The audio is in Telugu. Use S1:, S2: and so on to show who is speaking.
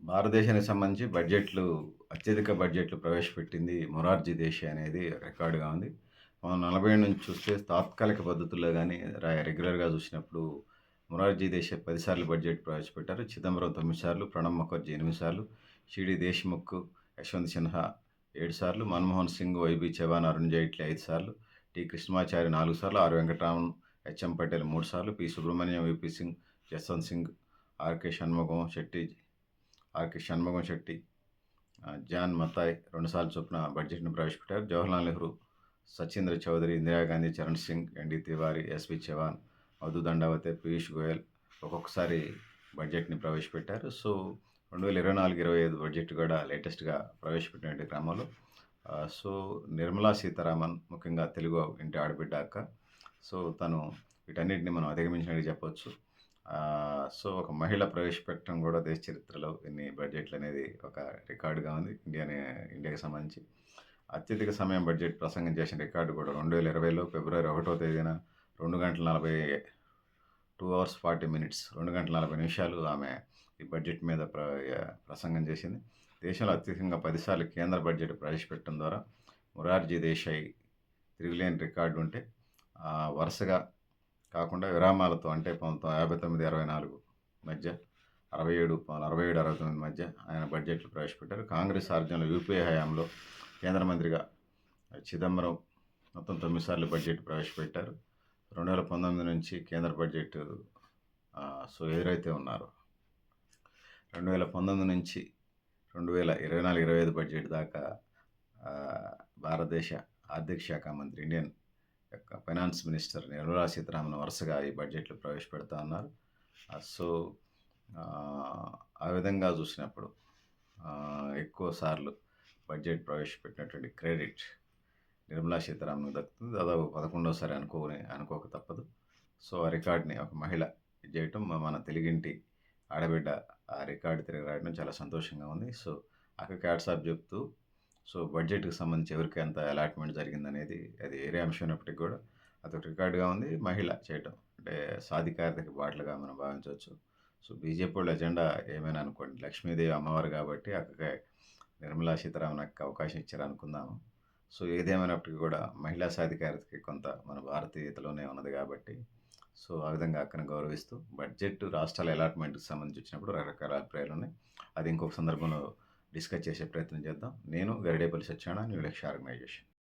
S1: భారతదేశానికి సంబంధించి బడ్జెట్లు అత్యధిక బడ్జెట్లు ప్రవేశపెట్టింది మొరార్జీ దేశ అనేది రికార్డుగా ఉంది. మనం నలభై ఏడు నుంచి చూస్తే తాత్కాలిక పద్ధతుల్లో కానీ రెగ్యులర్గా చూసినప్పుడు మొరార్జీ దేశ పదిసార్లు బడ్జెట్ ప్రవేశపెట్టారు. చిదంబరం తొమ్మిది సార్లు ప్రణబ్ ముఖర్జీ ఎనిమిది సార్లు షిడి దేశ్ముఖ్ యశ్వంత్ సిన్హా ఏడు సార్లు మన్మోహన్ సింగ్ వైబీ చవాన్ అరుణ్ జైట్లీ ఐదు సార్లు టి కృష్ణమాచారి నాలుగు సార్లు ఆర్ వెంకటరామన్ హెచ్ఎం పటేల్ మూడు సార్లు P Subrahmanyam V P Singh Jaswant Singh R K Shanmukham Chetty R K Shanmukham Chetty John Mathai రెండుసార్లు చొప్పున బడ్జెట్ను ప్రవేశపెట్టారు. Jawaharlal Nehru Sachindra Chaudhuri Indira Gandhi Charan Singh N D Tiwari S V Chavan Madhu Dandavate Piyush Goyal ఒక్కొక్కసారి బడ్జెట్ని ప్రవేశపెట్టారు. సో రెండు వేల ఇరవై నాలుగు ఇరవై ఐదు బడ్జెట్ కూడా లేటెస్ట్గా ప్రవేశపెట్టిన క్రమంలో. సో నిర్మలా సీతారామన్ ముఖ్యంగా తెలుగు ఇంటి ఆడబిడ్డ అక్క. సో తను వీటన్నిటిని మనం అధిగమించినట్టు చెప్పొచ్చు. సో ఒక మహిళ ప్రవేశపెట్టడం కూడా దేశ చరిత్రలో ఇన్ని బడ్జెట్లు అనేది ఒక రికార్డుగా ఉంది. ఇండియా ఇండియాకి సంబంధించి. అత్యధిక సమయం బడ్జెట్ ప్రసంగం చేసిన రికార్డు కూడా రెండు వేల ఇరవైలో ఫిబ్రవరి ఒకటో తేదీన రెండు గంటల నలభై టూ అవర్స్ ఫార్టీ మినిట్స్ రెండు గంటల నలభై నిమిషాలు ఆమె ఈ బడ్జెట్ మీద ప్ర ప్రసంగం చేసింది. దేశంలో అత్యధికంగా పదిసార్లు కేంద్ర బడ్జెట్ ప్రవేశపెట్టడం ద్వారా మొరార్జీ దేశాయ్ తిరుగులేని రికార్డు ఉంటే వరుసగా కాకుండా విరామాలతో అంటే పంతొమ్మిది యాభై తొమ్మిది అరవై నాలుగు మధ్య అరవై ఏడు అరవై ఏడు అరవై తొమ్మిది మధ్య ఆయన బడ్జెట్లు ప్రవేశపెట్టారు. కాంగ్రెస్ ఆర్జనలో యూపీఏ హయాంలో కేంద్ర మంత్రిగా చిదంబరం మొత్తం తొమ్మిది సార్లు బడ్జెట్ ప్రవేశపెట్టారు. రెండు వేల పంతొమ్మిది నుంచి కేంద్ర బడ్జెట్ సో ఎదురైతే ఉన్నారో రెండు వేల పంతొమ్మిది నుంచి రెండు వేల ఇరవై నాలుగు ఇరవై ఐదు బడ్జెట్ దాకా భారతదేశ ఆర్థిక శాఖ మంత్రి ఇండియన్ యొక్క ఫైనాన్స్ మినిస్టర్ నిర్మలా సీతారామన్ వరుసగా ఈ బడ్జెట్లు ప్రవేశపెడతా ఉన్నారు. సో ఆ, విధంగా చూసినప్పుడు ఎక్కువ సార్లు బడ్జెట్ ప్రవేశపెట్టినటువంటి క్రెడిట్ నిర్మలా సీతారామన్ దక్కుతుంది. దాదాపు పదకొండోసారి అనుకోని అనుకోక తప్పదు. సో ఆ రికార్డ్ని ఒక మహిళ ఇది చేయటం మన తెలుగింటి ఆడబిడ్డ ఆ రికార్డు తిరిగి రాయడం చాలా సంతోషంగా ఉంది. సో అక్క క్యాట్సాప్ చెప్తూ సో బడ్జెట్కి సంబంధించి ఎవరికి ఎంత అలాట్మెంట్ జరిగిందనేది అది ఏరే అంశం అయినప్పటికీ కూడా అదొక రికార్డుగా ఉంది. మహిళ చేయటం అంటే సాధికారతకి బాటలుగా మనం భావించవచ్చు. సో బీజేపీ వాళ్ళ ఎజెండా ఏమైనా అనుకోండి. లక్ష్మీదేవి అమ్మవారు కాబట్టి అక్కకే నిర్మలా సీతారామన్ అక్క అవకాశం ఇచ్చారు అనుకుందాము సో ఏదేమైనప్పటికీ కూడా మహిళా సాధికారతకి కొంత మన భారతీయతలోనే ఉన్నది కాబట్టి సో ఆ విధంగా అక్కను గౌరవిస్తూ బడ్జెట్ రాష్ట్రాల అలాట్మెంట్కి సంబంధించి వచ్చినప్పుడు రకరకాల అభిప్రాయాలు ఉన్నాయి అది ఇంకొక సందర్భంలో డిస్కస్ చేసే ప్రయత్నం చేద్దాం. నేను గరిడేపల్లి సత్యనారాయణ న్యూ లక్ష్య ఆర్గనైజేషన్